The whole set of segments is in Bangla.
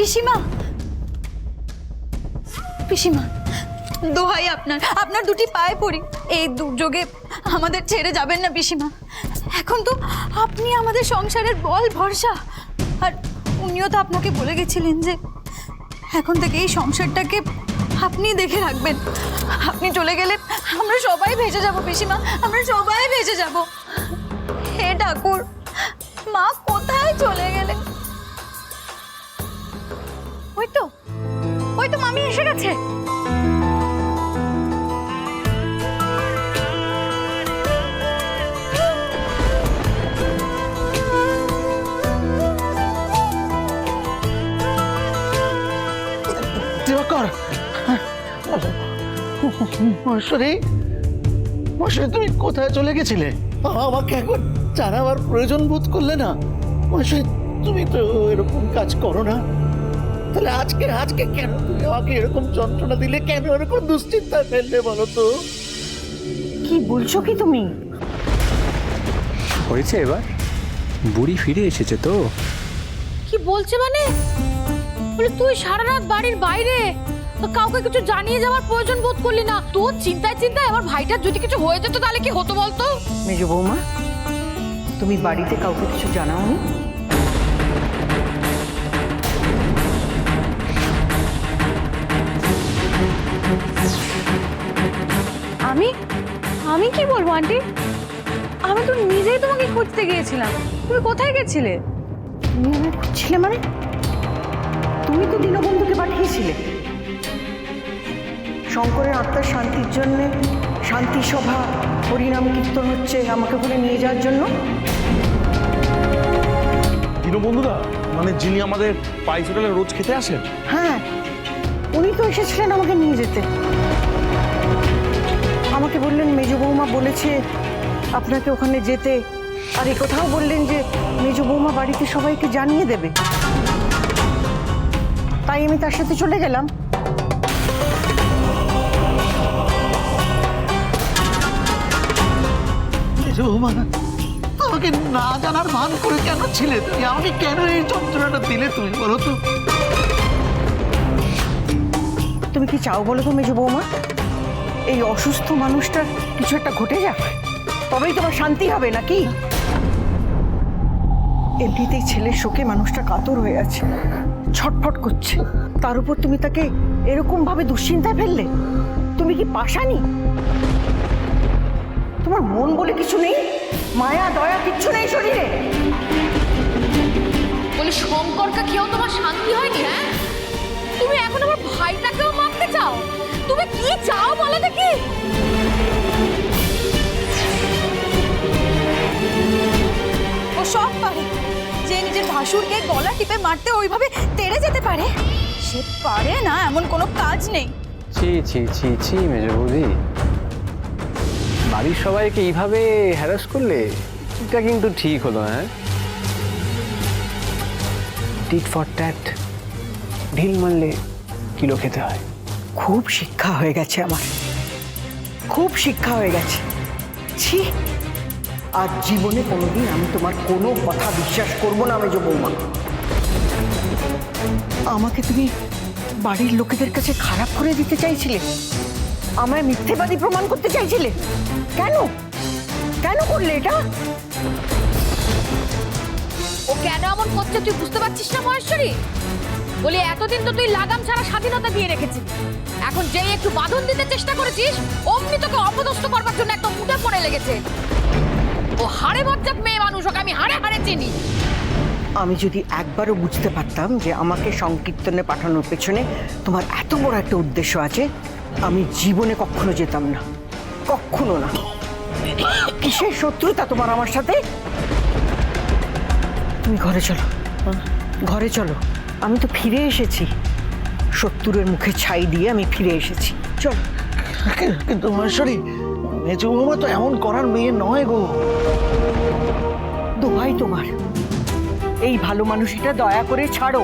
পিসিমা। পিসিমা, দোহাই আপনার। আপনার দুটি পায়ে পড়ি। এই দুর্যোগে আমাদের ছেড়ে যাবেন না পিসিমা। এখন তো আপনি আমাদের সংসারের বল ভরসা। আর উনিও তো আপনাকে বলে গেছিলেন যে এখন থেকে এই সংসারটাকে আপনি দেখে রাখবেন। আপনি চলে গেলে আমরা সবাই ভেসে যাব পিসিমা। আমরা সবাই ভেসে যাব। হে ঠাকুর, মা কোথায় চলে গেলেন? ওই তো ওই তো মামি এসে গেছে। মহেশ্বরী মহেশ্বরী তুমি কোথায় চলে গেছিলে? আমাকে একবার জানাবার প্রয়োজন বোধ করলে না। মহেশ্বরী তুমি তো এরকম কাজ করো না। তাহলে আজকে আজকে কেন তুমি আমাকে এরকম যন্ত্রণা দিলে? কেন এরকম দুশ্চিন্তায় ফেললে বলো তো? কি বলছো কি তুমি? হয়েছে এবার। বুড়ি ফিরে এসেছে তো। কি বলছে মানে? বলে তুই সারা রাত বাড়ির বাইরে? কাউকে কিছু জানিয়ে যাওয়ার প্রয়োজন বোধ করলি না। তোর চিন্তায় চিন্তায় আমার ভাইটার যদি কিছু হয়ে যেত তাহলে কি হতো বলতো? মেজ বৌমা তুমি বাড়িতে কাউকে কিছু জানাওনি? আমি? আমি কি বলব আন্টি? আমি তো নিজেই তোমাকে খুঁজতে গিয়েছিলাম। তুমি কোথায় গেছিলে? তুমি আমায় খুঁজছিলে মানে? তুমি তো দীনবন্ধুকে পাঠিয়েছিলে। শঙ্করের আত্মার শান্তির জন্যে শান্তি সভা হরিনাম কীর্তন হচ্ছে আমাকে করে নিয়ে যাওয়ার জন্য। দীনবন্ধুদা মানে যিনি আমাদের পাইস হোটেলে রোজ খেতে আসেন? হ্যাঁ উনি তো এসেছিলেন আমাকে নিয়ে যেতে। আমাকে বললেন, মেজ বৌমা বলেছে আপনাকে ওখানে যেতে। আর এ কথাও বললেন যে, মেজ বৌমা বাড়িতে সবাইকে জানিয়ে দেবে। তাই আমি তার সাথে চলে গেলাম। বৌমা আমাকে না জানার ভান করে কেন ছিলে তুমি? আমাকে কেন এই যন্ত্রণাটা দিলে তুমি বলো তো? কি চাও বলো তো, মেজ বৌমা? এই অসুস্থ মানুষটার কিছু একটা ঘটে যাক। তবেই তোমার শান্তি হবে, নাকি? এমনিতেই ছেলের শোকে মানুষটা কাতর হয়ে আছে, ছটফট করছে। তার উপর তুমি তাকে এরকম ভাবে দুশ্চিন্তায় ফেললে? তুমি কি পাশানি? তোমার মন বলে কিছু নেই? মায়া, দয়া কিচ্ছু নেই শরীরে। বলে, শঙ্করকা খেয়েও তোমার শান্তি হয়নি হ্যাঁ? তুমি এখন আমার ভাইটাকেও মারতে চাও? তুমি কি চাও বলো দেখি। ও সব পারে। যে নিজের ভাসুরকে গলা টিপে মারতে ওইভাবে তেড়ে যেতে পারে। সে পারে না, এমন কোনো কাজ নেই। ছি ছি ছি ছি, মেজ বৌদি। বাড়ির সবাইকে এইভাবে হ্যারাস করলে এটা কিন্তু ঠিক হলো হ্যাঁ? টিট ফর ট্যাট ঢিল মারলে কিলো খেতে হয়। খুব শিক্ষা হয়ে গেছে আমার। খুব শিক্ষা হয়ে গেছে। ছি। আর জীবনে কোনোদিন আমি তোমার কোনো কথা বিশ্বাস করব না আমি মেজ বৌমা। আমাকে তুমি বাড়ির লোকেদের কাছে খারাপ করে দিতে চাইছিলে? আমায় মিথ্যেবাদী প্রমাণ করতে চাইছিলে? কেন? কেন করলে এটা? ও কেন এমন করছে তুই বুঝতে পারছিস না মহেশ্বরী? বলি, এতদিন তো তুই লাগাম ছাড়া স্বাধীনতা দিয়ে রেখেছিস। এখন যেই একটু বাঁধন দিতে চেষ্টা করেছিস, অমনি তোকে অপদস্থ করবার জন্য একদম উঠে পড়ে লেগেছে। ও হাড়ে বজ্জাত মেয়ে মানুষ, ওকে আমি হাড়ে হাড়ে চিনি। আমি যদি একবারও বুঝতে পারতাম যে আমাকে সংকীর্তনে পাঠানোর পেছনে তোমার এত বড় একটা উদ্দেশ্য আছে, আমি জীবনে কখনো যেতাম না। কখনো না। কিসের শত্রুতা তোমার আমার সাথে? তুমি ঘরে চলো। ঘরে চলো। আমি তো ফিরে এসেছি। শত্রুরের মুখে ছাই দিয়ে আমি ফিরে এসেছি। চলো। কিন্তু মহেশ্বরী মেজো বৌমা তো এমন করার মেয়ে নয় গো। দোহাই তোমার। এই ভালো মানুষটা দয়া করে ছাড়ো।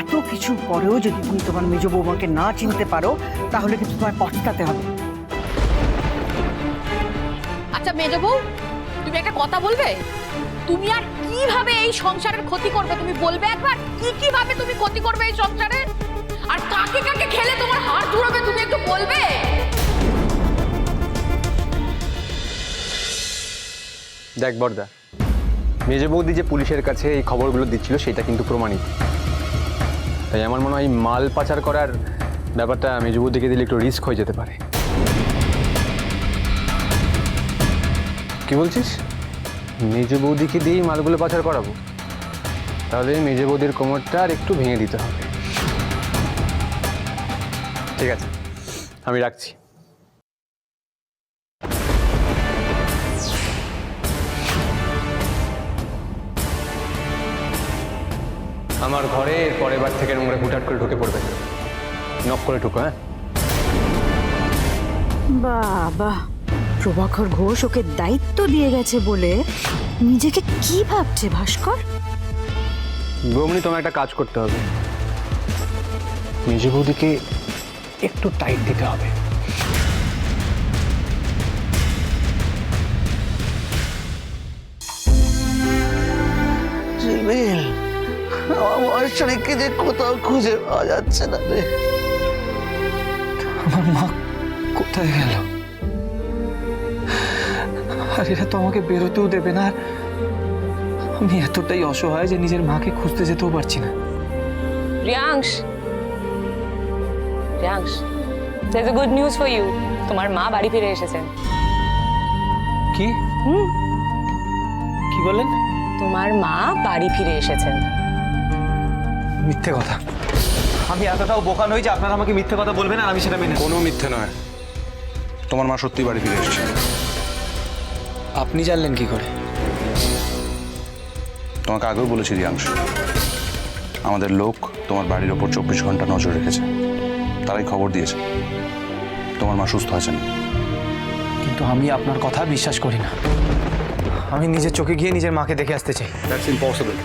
এত কিছু পরেও যদি তুমি তোমার মেজ বৌমাকে না চিনতে পারো তাহলে কিন্তু তোমায় পস্তাতে হবে। আচ্ছা মেজ বউ তুমি একটা কথা বলবে? তুমি আর কীভাবে এই সংসারের ক্ষতি করবে তুমি বলবে একবার? কি কীভাবে তুমি ক্ষতি করবে এই সংসারে? আর কাকে কাকে খেলে তোমার হাড় জুড়াবে তুমি একটু বলবে? দেখ বর্দা, মেজ বৌদি যে পুলিশের কাছে এই খবরগুলো দিচ্ছিল সেটা কিন্তু প্রমাণিত। তাই আমার মনে হয় মাল পাচার করার ব্যাপারটা মেজ বৌদিকে দিলে একটু রিস্ক হয়ে যেতে পারে। কি বলছিস? মেজ বৌদিকে দিয়েই মালগুলো পাচার করাবো। তাহলে মেজ বৌদির কোমরটা আর একটু ভেঙে দিতে হবে। ঠিক আছে, আমি রাখছি। আমার ঘরে পরের বার থেকে নোংরা হুটহাট করে ঢুকে পড়বে। নক করে ঢুকো হ্যাঁ? বাবা। প্রভাকর ঘোষ ওকে দায়িত্ব দিয়ে গেছে বলে নিজেকে কি ভাবছে ভাস্কর? বৌমনি তোমার একটা কাজ করতে হবে। মেজ বৌদিকে একটু টাইট দিতে হবে। আমার শরীরকে যে কোথাও খুঁজে পাওয়া যাচ্ছে না রে। আমার মা কোথায় গেল? আর এরা তো আমাকে বেরোতেও দেবে না। আর আমি এতটাই অসহায় যে নিজের মাকে খুঁজতে যেতেও পারছি না। Riyansh. Riyansh there's a good news for you তোমার মা বাড়ি ফিরে এসেছেন কি? হুম। কি বলেন তোমার মা বাড়ি ফিরে এসেছেন মিথ্যে কথা। আমি এতটাও বোকা নই যে আপনারা আমাকে মিথ্যে কথা বলবেন আর আমি সেটা মেনে কোনো মিথ্যে নয়। তোমার মা সত্যি বাড়ি ফিরে এসেছে। আপনি জানলেন কি করে? তোমাকে আগেও বলেছি রিয়াংশ আমাদের লোক তোমার বাড়ির ওপর চব্বিশ ঘণ্টা নজর রেখেছে। তারাই খবর দিয়েছে। তোমার মা সুস্থ আছেন। কিন্তু আমি আপনার কথা বিশ্বাস করি না। আমি নিজের চোখে গিয়ে নিজের মাকে দেখে আসতে চাই। দ্যাটস ইম্পসিবল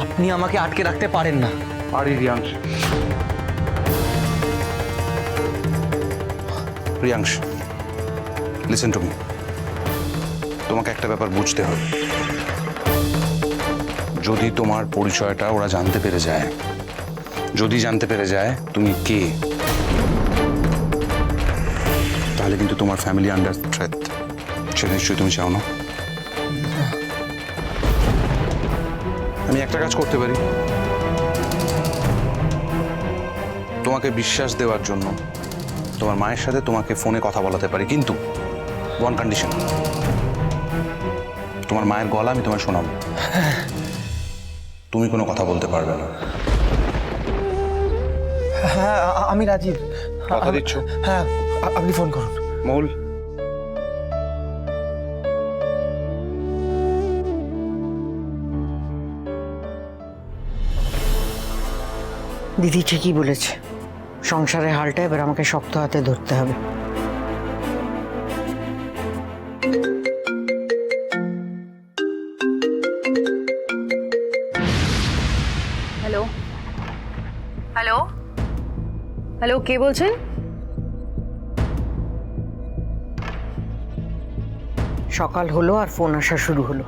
আপনি আমাকে আটকে রাখতে পারেন না। পারি Riyansh. Riyansh listen to me তোমাকে একটা ব্যাপার বুঝতে হবে। যদি তোমার পরিচয়টা ওরা জানতে পেরে যায়, যদি জানতে পেরে যায় তুমি কে, তাহলে কিন্তু তোমার ফ্যামিলি আন্ডার থ্রেট সেটা নিশ্চয়ই তুমি চাও না? আমি একটা কাজ করতে পারি। তোমাকে বিশ্বাস দেওয়ার জন্য তোমার মায়ের সাথে তোমাকে ফোনে কথা বলাতে পারি, কিন্তু ওয়ান কন্ডিশন তোমার মায়ের গলা আমি তোমায় শোনাবো। তুমি কোনো কথা বলতে পারবে না। হ্যাঁ আমি রাজীব কথা দিচ্ছ? হ্যাঁ আপনি ফোন করুন। মৌল দিদি ঠিকই বলেছে। সংসারের হালটা এবার আমাকে শক্ত হাতে ধরতে হবে। কে বলছেন? সকাল হলো আর ফোন আসা শুরু হলো।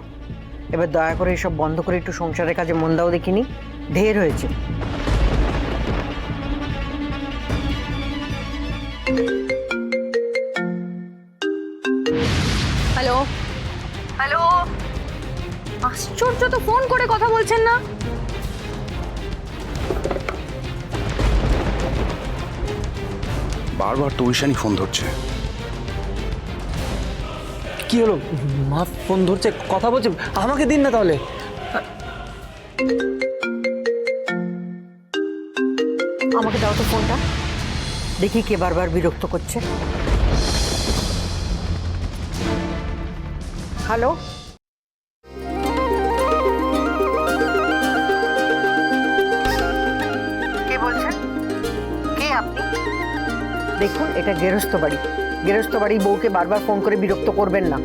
এবার দয়া করে এসব বন্ধ করে একটু সংসারের কাজে মন দাও দেখিনি। ঢের হয়েছে। হ্যালো। হ্যালো। আশ্চর্য তো ফোন করে কথা বলছেন না। বারবার তো ঐশানি ফোন ধরছে। কি হলো? মা ফোন ধরছে কথা বলছে আমাকে দিন না তাহলে। আমাকে দাও তো ফোনটা। দেখি কে বারবার বিরক্ত করছে। হ্যালো? দেখুন, এটা গেরস্থ বাড়ি। গেরস্থ বাড়ি বউকে বারবার ফোন করে বিরক্ত করবেন না।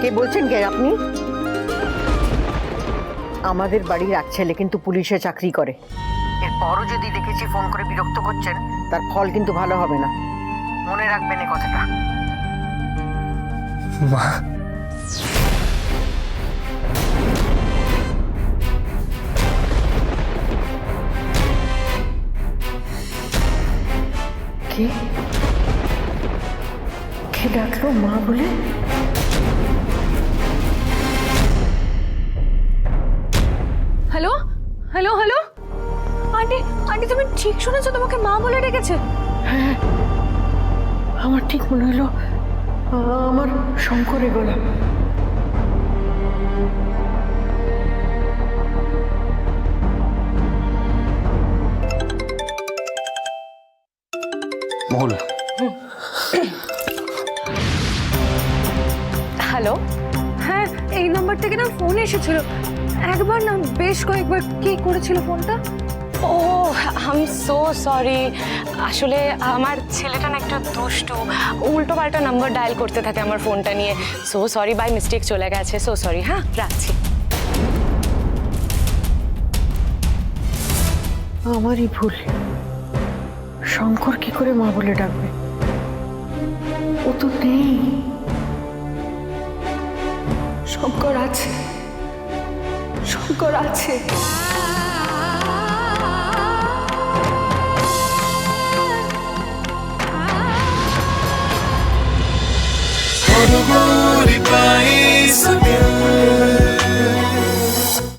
কে বলছেন কে আপনি? আমাদের বাড়ির এক ছেলে কিন্তু পুলিশে চাকরি করে। এরপরও যদি দেখেছি ফোন করে বিরক্ত করছেন, তার ফল কিন্তু ভালো হবে না। মনে রাখবেন এ কথাটা। মা কে কে ডাকলো মা বলে। Hello? Hello hello? Aunty aunty, তুমি ঠিক শুনেছো তোমাকে মা বলে ডেকেছে? আমার ঠিক মনে হলো আমার শঙ্করে গলা। ফোন এসেছিল। একবার না বেশ কয়েকবার কে করেছিল ফোনটা? ও আম সো সরি আসলে আমার ছেলেটা না একটু দুষ্টু। উল্টো পাল্টা নাম্বার ডায়াল করতে থাকে আমার ফোনটা নিয়ে। সো সরি বাই মিস্টেক চলে গেছে। সো সরি হ্যাঁ রাখছি। আমারই ভুল। শঙ্কর কি করে মা বলে ডাকবে? ও তো নেই। শঙ্কর আছে। শঙ্কর আছে। Sutta